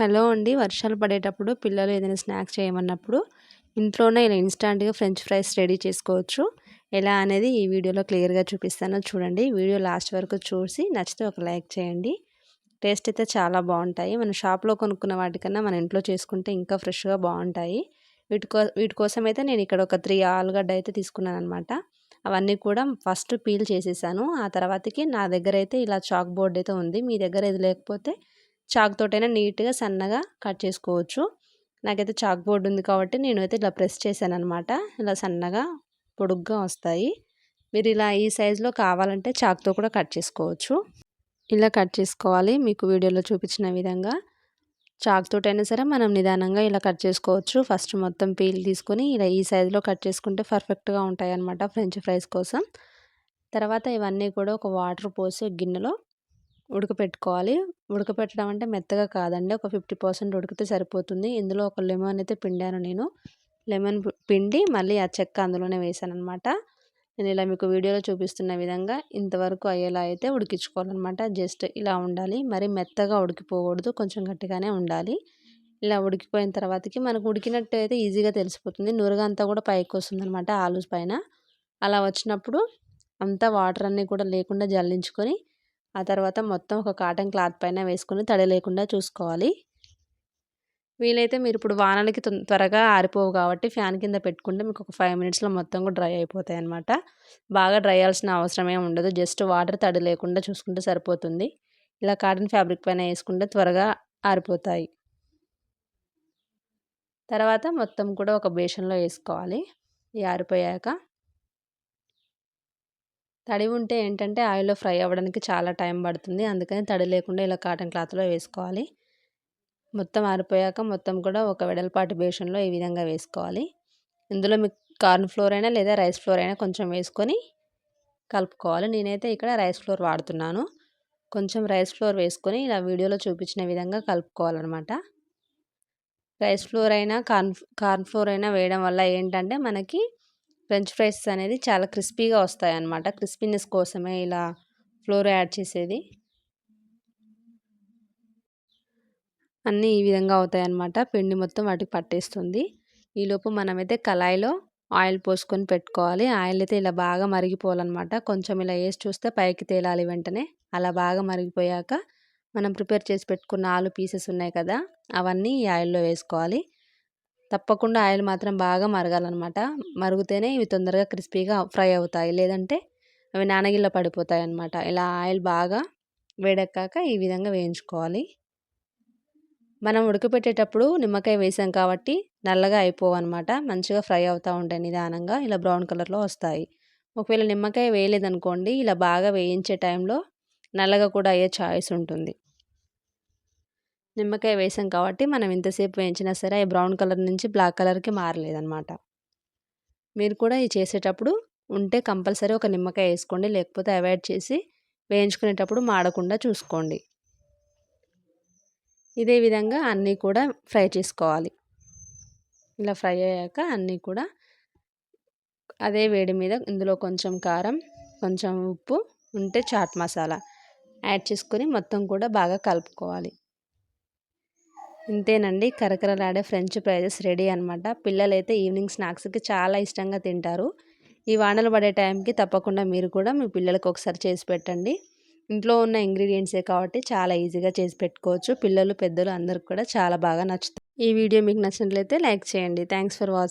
Hello అండి. వర్షాలు పడేటప్పుడు పిల్లలు ఏదైనా స్నాక్స్ చేయమన్నప్పుడు ఇంట్లోనే ఇలా ఇన్స్టాంట్గా ఫ్రెంచ్ ఫ్రైస్ రెడీ చేసుకోవచ్చు. ఎలా అనేది ఈ వీడియోలో క్లియర్గా చూపిస్తాను. చూడండి వీడియో లాస్ట్ వరకు చూసి నచ్చితే ఒక లైక్ చేయండి. టేస్ట్ అయితే చాలా బాగుంటాయి. మన షాప్లో కొనుక్కున్న వాటికన్నా మన ఇంట్లో చేసుకుంటే ఇంకా ఫ్రెష్గా బాగుంటాయి. వీటి కో వీటి కోసం అయితే నేను ఇక్కడ ఒక త్రీ ఆలుగడ్డ అయితే తీసుకున్నాను అనమాట అవన్నీ కూడా ఫస్ట్ పీల్ చేసేసాను. ఆ తర్వాతకి నా దగ్గర అయితే ఇలా చాక్ బోర్డ్ అయితే ఉంది. మీ దగ్గర ఇది లేకపోతే చాక్తోటైనా నీట్గా సన్నగా కట్ చేసుకోవచ్చు. నాకైతే చాక్ బోర్డు ఉంది కాబట్టి నేను అయితే ఇలా ప్రెస్ చేశాను అనమాట ఇలా సన్నగా పొడుగ్గా వస్తాయి. మీరు ఇలా ఈ సైజులో కావాలంటే చాక్తో కూడా కట్ చేసుకోవచ్చు. ఇలా కట్ చేసుకోవాలి. మీకు వీడియోలో చూపించిన విధంగా. చాక్తోటైనా సరే మనం నిదానంగా ఇలా కట్ చేసుకోవచ్చు. ఫస్ట్ మొత్తం పీల్ తీసుకొని ఇలా ఈ సైజులో కట్ చేసుకుంటే పర్ఫెక్ట్గా ఉంటాయి అనమాట ఫ్రెంచ్ ఫ్రైస్ కోసం. తర్వాత ఇవన్నీ కూడా ఒక వాటర్ పోసి గిన్నెలో ఉడకపెట్టుకోవాలి. ఉడకపెట్టడం అంటే మెత్తగా కాదండి. ఒక ఫిఫ్టీ పర్సెంట్ ఉడికితే సరిపోతుంది. ఇందులో ఒక లెమన్ అయితే పిండాను నేను. లెమన్ పిండి మళ్ళీ ఆ చెక్క అందులోనే వేసాను అనమాట నేను ఇలా మీకు వీడియోలో చూపిస్తున్న విధంగా ఇంతవరకు అయ్యేలా అయితే ఉడికించుకోవాలన్నమాట. జస్ట్ ఇలా ఉండాలి. మరి మెత్తగా ఉడికిపోకూడదు. కొంచెం గట్టిగానే ఉండాలి. ఇలా ఉడికిపోయిన తర్వాతకి మనకు ఉడికినట్టు అయితే ఈజీగా తెలిసిపోతుంది. నురగ అంతా కూడా పైకి వస్తుంది అనమాట ఆలూస్ పైన. అలా వచ్చినప్పుడు అంతా వాటర్ అన్నీ కూడా లేకుండా జల్లించుకొని ఆ తర్వాత మొత్తం ఒక కాటన్ క్లాత్ పైన వేసుకుని తడి లేకుండా చూసుకోవాలి. వీలైతే మీరు ఇప్పుడు వానలకి త్వరగా ఆరిపోవు కాబట్టి ఫ్యాన్ కింద పెట్టుకుంటే మీకు ఒక ఫైవ్ మినిట్స్లో మొత్తం కూడా డ్రై అయిపోతాయి అనమాట బాగా డ్రై అవ్వాల్సిన అవసరమే ఉండదు. జస్ట్ వాటర్ తడి లేకుండా చూసుకుంటే సరిపోతుంది. ఇలా కాటన్ ఫ్యాబ్రిక్ పైన వేసుకుంటే త్వరగా ఆరిపోతాయి. తర్వాత మొత్తం కూడా ఒక బేషన్లో వేసుకోవాలి. ఈ ఆరిపోయాక తడి ఉంటే ఏంటంటే ఆయిల్లో ఫ్రై అవ్వడానికి చాలా టైం పడుతుంది. అందుకని తడి లేకుండా ఇలా కాటన్ క్లాత్లో వేసుకోవాలి. మొత్తం ఆరిపోయాక మొత్తం కూడా ఒక వెడల్పాటి బేషన్లో ఈ విధంగా వేసుకోవాలి. ఇందులో మీకు కార్న్ ఫ్లోర్ అయినా లేదా రైస్ ఫ్లోర్ అయినా కొంచెం వేసుకొని కలుపుకోవాలి. నేనైతే ఇక్కడ రైస్ ఫ్లోర్ వాడుతున్నాను. కొంచెం రైస్ ఫ్లోర్ వేసుకొని ఇలా వీడియోలో చూపించిన విధంగా కలుపుకోవాలన్నమాట. రైస్ ఫ్లోర్ అయినా కార్న్ కార్న్ ఫ్లోర్ అయినా వేయడం వల్ల ఏంటంటే మనకి ఫ్రెంచ్ ఫ్రైస్ అనేది చాలా క్రిస్పీగా వస్తాయి అన్నమాట క్రిస్పీనెస్ కోసమే ఇలా ఫ్లోర్ యాడ్ చేసేది. అన్నీ ఈ విధంగా అవుతాయి అన్నమాట పిండి మొత్తం వాటికి పట్టేస్తుంది. ఈలోపు మనమైతే కళాయిలో ఆయిల్ పోసుకొని పెట్టుకోవాలి. ఆయిల్ అయితే ఇలా బాగా మరిగిపోవాలన్నమాట. కొంచెం ఇలా వేసి చూస్తే పైకి తేలాలి వెంటనే. అలా బాగా మరిగిపోయాక మనం ప్రిపేర్ చేసి పెట్టుకున్న ఆలు పీసెస్ ఉన్నాయి కదా అవన్నీ ఈ ఆయిల్లో వేసుకోవాలి. తప్పకుండా ఆయిల్ మాత్రం బాగా మరగాలన్నమాట. మరుగుతేనే ఇవి తొందరగా క్రిస్పీగా ఫ్రై అవుతాయి. లేదంటే అవి నానగిల్ల పడిపోతాయి అన్నమాట ఇలా ఆయిల్ బాగా వేడెక్కాక ఈ విధంగా వేయించుకోవాలి. మనం ఉడకపెట్టేటప్పుడు నిమ్మకాయ వేసాం కాబట్టి నల్లగా అయిపోవన్నమాట. మంచిగా ఫ్రై అవుతూ ఉంటాయి నిదానంగా ఇలా బ్రౌన్ కలర్లో వస్తాయి. ఒకవేళ నిమ్మకాయ వేయలేదనుకోండి ఇలా బాగా వేయించే టైంలో నల్లగా కూడా అయ్యే ఛాయిస్ ఉంటుంది. నిమ్మకాయ వేసాం కాబట్టి మనం ఇంతసేపు వేయించినా సరే అవి బ్రౌన్ కలర్ నుంచి బ్లాక్ కలర్కి మారలేదన్నమాట. మీరు కూడా ఇది చేసేటప్పుడు ఉంటే కంపల్సరీ ఒక నిమ్మకాయ వేసుకోండి లేకపోతే అవాయిడ్ చేసి వేయించుకునేటప్పుడు మాడకుండా చూసుకోండి. ఇదే విధంగా అన్నీ కూడా ఫ్రై చేసుకోవాలి. ఇలా ఫ్రై అయ్యాక అన్నీ కూడా అదే వేడి మీద ఇందులో కొంచెం కారం కొంచెం ఉప్పు ఉంటే చాట్ మసాలా యాడ్ చేసుకొని మొత్తం కూడా బాగా కలుపుకోవాలి. ఇంతేనండి. కరకరలాడే ఫ్రెంచ్ ఫ్రైజెస్ రెడీ అనమాట పిల్లలైతే ఈవినింగ్ స్నాక్స్కి చాలా ఇష్టంగా తింటారు. ఈ వానలు పడే టైంకి తప్పకుండా మీరు కూడా మీ పిల్లలకు ఒకసారి చేసి పెట్టండి. ఇంట్లో ఉన్న ఇంగ్రీడియంట్సే కాబట్టి చాలా ఈజీగా చేసి పెట్టుకోవచ్చు. పిల్లలు పెద్దలు అందరికి కూడా చాలా బాగా నచ్చుతాయి. ఈ వీడియో మీకు నచ్చినట్లయితే లైక్ చేయండి. Thanks for watching